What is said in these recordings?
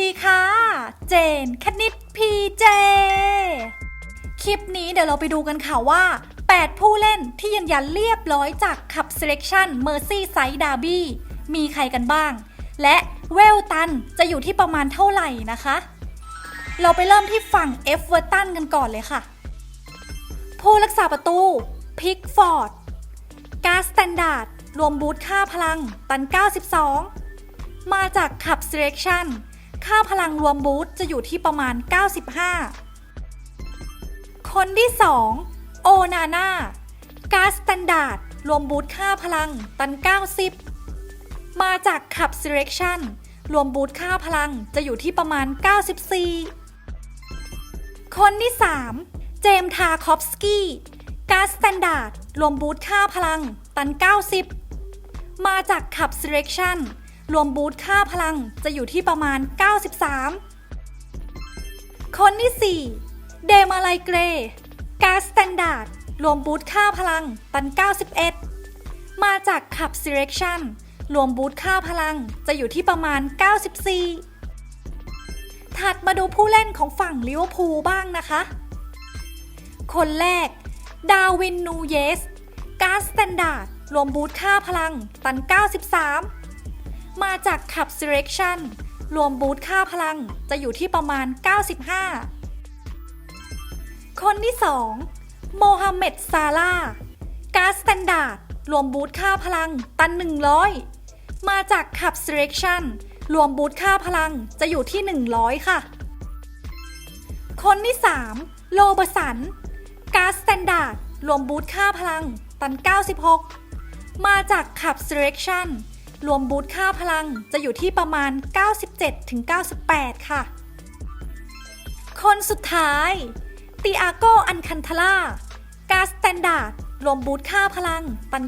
ดีค่ะ เจนคณิตพีเจ คลิปนี้เดี๋ยวเราไปดูกันค่ะว่า 8 ผู้เล่นที่ยืนยันเรียบร้อยจากขับ Selection Mercy Side Derby มีใครกันบ้าง และเวลตันจะอยู่ที่ประมาณเท่าไหร่นะคะ เราไปเริ่มที่ฝั่ง F เวอร์ตันกันก่อนเลยค่ะ ผู้รักษาประตู พิกฟอร์ด การสแตนดาร์ด รวมบูทค่าพลัง ตัน 92 มาจากขับ Selection ค่าพลังรวมบูทจะอยู่ที่ประมาณ 95 คนที่ 2 โอนาน่าการสแตนดาร์ดรวมบูทค่าพลังตัน 90 มาจากขับ Selection รวมบูทค่าพลังจะอยู่ที่ประมาณ 94 คนที่ 3 เจมทาคอฟสกี้การสแตนดาร์ดรวมบูทค่าพลังตัน 90 มาจากขับ Selection รวมบูทค่าพลังจะอยู่ที่ประมาณ 93 คนที่ 4 เดมาไลเกรการสแตนดาร์ดรวมบูทค่าพลังตัน91 มาจากขับ Selection รวมบูทค่าพลังจะอยู่ที่ประมาณ 94 ถัดมาดูผู้เล่นของฝั่งลิเวอร์พูลบ้างนะคะ คนแรก ดาวินนูเยสการสแตนดาร์ดรวมบูทค่าพลังตัน 93 มาจากขับ Selection รวมบูทค่าพลังจะอยู่ที่ประมาณ 95 คนที่ 2 โมฮัมเหม็ดซาลาการสแตนดาร์ดรวมบูทค่าพลังตัน 100 มาจากขับ Selection รวมบูทค่าพลังจะอยู่ที่ 100 ค่ะ คนที่ 3 โลเบสันการสแตนดาร์ดรวมบูทค่าพลังตัน 96 มาจากขับ Selection รวมบูทค่าพลังจะอยู่ที่ประมาณ 97-98 ค่ะ คนสุดท้ายติอาโกอันคันทล่าการสแตนดาร์ดรวมบูทค่าพลังตัน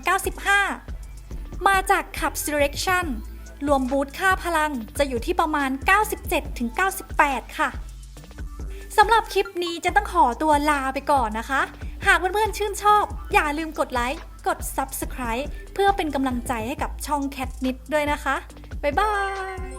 95 มาจากขับ Selection รวมบูทค่าพลังจะอยู่ที่ประมาณ 97-98 ค่ะสำหรับคลิปนี้จะต้องขอตัวลาไปก่อนนะคะ หากเพื่อนๆชื่นชอบ อย่าลืมกดไลค์ กด Subscribe เพื่อเป็นกำลังใจให้กับช่องแคทนิดด้วยนะคะ บ๊ายบาย